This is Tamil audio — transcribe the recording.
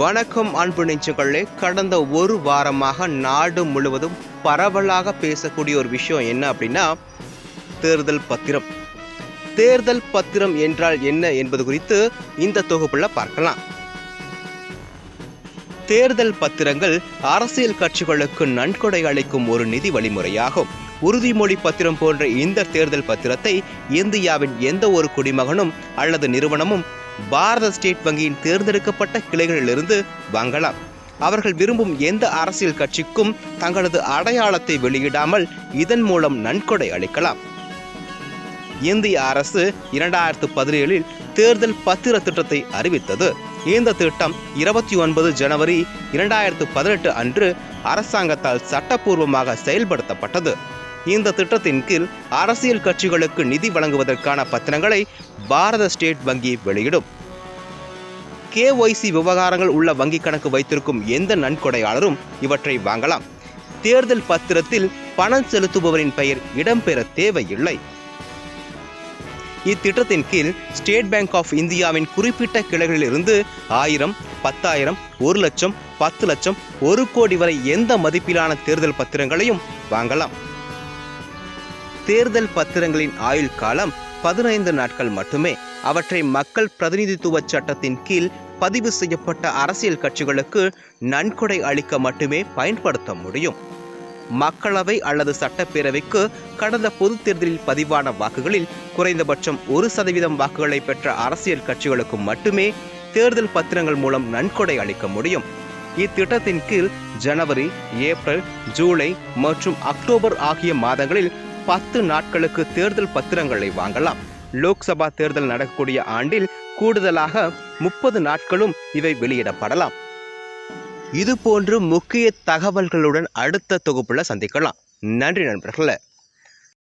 வணக்கம் அன்பு நெஞ்சங்களே கடந்த ஒரு வாரமாக நாடு முழுவதும் பரவலாக பேசக்கூடிய ஒரு விஷயம் என்ன அப்படின்னா தேர்தல் பத்திரம். தேர்தல் பத்திரம் என்றால் என்ன என்பது குறித்து இந்த தொகுப்புல பார்க்கலாம். தேர்தல் பத்திரங்கள் அரசியல் கட்சிகளுக்கு நன்கொடை அளிக்கும் ஒரு நிதி வழிமுறையாகும். உறுதிமொழி பத்திரம் போன்ற இந்த தேர்தல் பத்திரத்தை இந்தியாவின் எந்த ஒரு குடிமகனும் அல்லது நிறுவனமும் பாரத ஸ்டேட் வங்கியின் தேர்ந்தெடுக்கப்பட்ட கிளைகளிலிருந்து வாங்கலாம். அவர்கள் விரும்பும் எந்த அரசியல் கட்சிக்கும் தங்களது அடையாளத்தை வெளியிடாமல் இதன் மூலம் நன்கொடை அளிக்கலாம். இந்திய அரசு இரண்டாயிரத்து பதினேழில் தேர்தல் பத்திர திட்டத்தை அறிவித்தது. இந்த திட்டம் இருபத்தி ஒன்பது ஜனவரி இரண்டாயிரத்து பதினெட்டு அன்று அரசாங்கத்தால் சட்டப்பூர்வமாக செயல்படுத்தப்பட்டது. இந்த திட்டத்தின் கீழ் அரசியல் கட்சிகளுக்கு நிதி வழங்குவதற்கான பத்திரங்களை பாரத ஸ்டேட் வங்கி வெளியிடும். கேஒய்சி விவகாரங்கள் உள்ள வங்கி கணக்கு வைத்திருக்கும் எந்த நன்கொடையாளரும் இவற்றை வாங்கலாம். தேர்தல் பத்திரத்தில் பணம் செலுத்துபவரின் பெயர் இடம்பெற தேவையில்லை. இத்திட்டத்தின் கீழ் ஸ்டேட் பேங்க் ஆஃப் இந்தியாவின் குறிப்பிட்ட கிளைகளிலிருந்து ஆயிரம் பத்தாயிரம் ஒரு லட்சம் பத்து லட்சம் ஒரு கோடி வரை எந்த மதிப்பிலான தேர்தல் பத்திரங்களையும் வாங்கலாம். தேர்தல் பத்திரங்களின் ஆயுள் காலம் பதினைந்து நாட்கள் மட்டுமே. அவற்றை மக்கள் பிரதிநிதித்துவ சட்டத்தின் கீழ் பதிவு செய்யப்பட்ட அரசியல் கட்சிகளுக்கு நன்கொடை அளிக்க மட்டுமே பயன்படுத்த முடியும். மக்களவை அல்லது சட்டப்பேரவைக்கு கடந்த பொதுத் தேர்தலில் பதிவான வாக்குகளில் குறைந்தபட்சம் ஒரு சதவீதம் வாக்குகளை பெற்ற அரசியல் கட்சிகளுக்கு மட்டுமே தேர்தல் பத்திரங்கள் மூலம் நன்கொடை அளிக்க முடியும். இத்திட்டத்தின் கீழ் ஜனவரி ஏப்ரல் ஜூலை மற்றும் அக்டோபர் ஆகிய மாதங்களில் பத்து நாட்களுக்கு தேர்தல் பத்திரங்களை வாங்கலாம். லோக்சபா தேர்தல் நடக்கக்கூடிய ஆண்டில் கூடுதலாக முப்பது நாட்களும் இவை வெளியிடப்படலாம். இது போன்று முக்கிய தகவல்களுடன் அடுத்த தொகுப்புல சந்திக்கலாம். நன்றி நண்பர்களே.